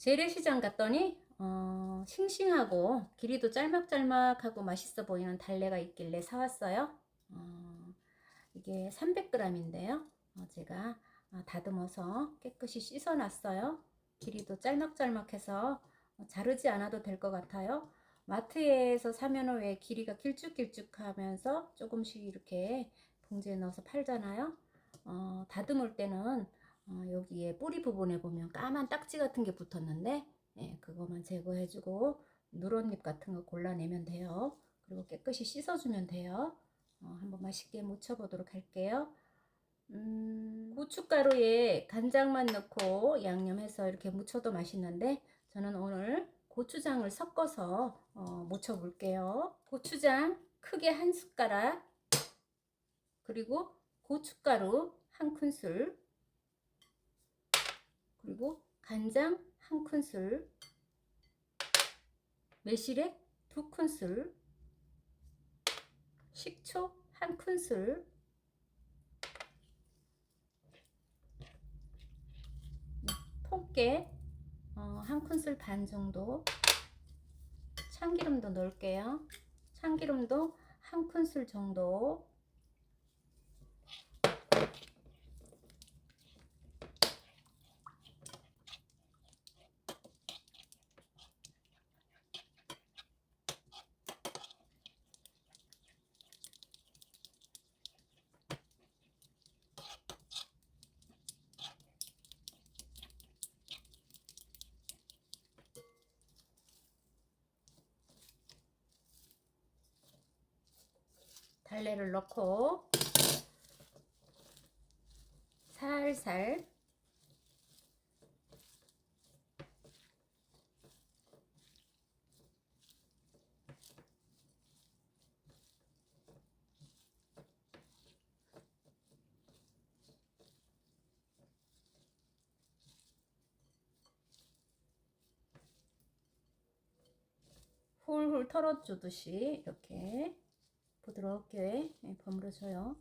재래시장 갔더니 어, 싱싱하고 길이도 짤막짤막하고 맛있어 보이는 달래가 있길래 사왔어요. 어, 이게 300g인데요. 어, 제가 아, 다듬어서 깨끗이 씻어놨어요. 길이도 짤막짤막해서 어, 자르지 않아도 될 것 같아요. 마트에서 사면은 왜 길이가 길쭉길쭉하면서 조금씩 이렇게 봉지에 넣어서 팔잖아요. 어, 다듬을 때는 어, 여기에 뿌리 부분에 보면 까만 딱지 같은 게 붙었는데 예, 그거만 제거해주고 누런잎 같은 거 골라내면 돼요. 그리고 깨끗이 씻어주면 돼요. 어, 한번 맛있게 무쳐보도록 할게요. 음, 고춧가루에 간장만 넣고 양념해서 이렇게 무쳐도 맛있는데 저는 오늘 고추장을 섞어서 어, 무쳐 볼게요. 고추장 크게 한 숟가락 그리고 고춧가루 한 큰술 그리고 간장 한 큰술 매실액 두 큰술 식초 한 큰술 통깨 어, 한 큰술 반 정도 참기름도 넣을게요. 참기름도 한 큰술 정도 달래를 넣고 살살 훌훌 털어주듯이 이렇게 부드럽게 예, 버무려줘요.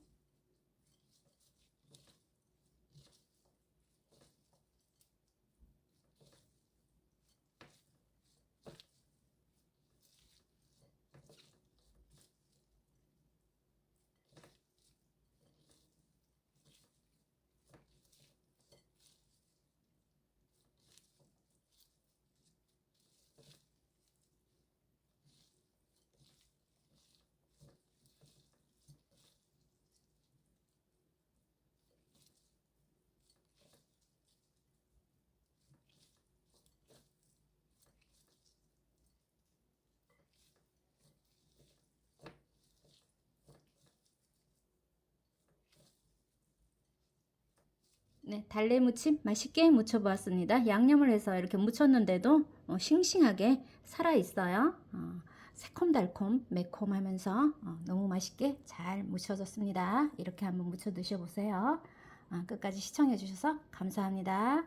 네, 달래 무침 맛있게 무쳐보았습니다. 양념을 해서 이렇게 무쳤는데도 어, 싱싱하게 살아 있어요. 어, 새콤달콤 매콤하면서 어, 너무 맛있게 잘 무쳐졌습니다. 이렇게 한번 무쳐 드셔보세요. 어, 끝까지 시청해 주셔서 감사합니다.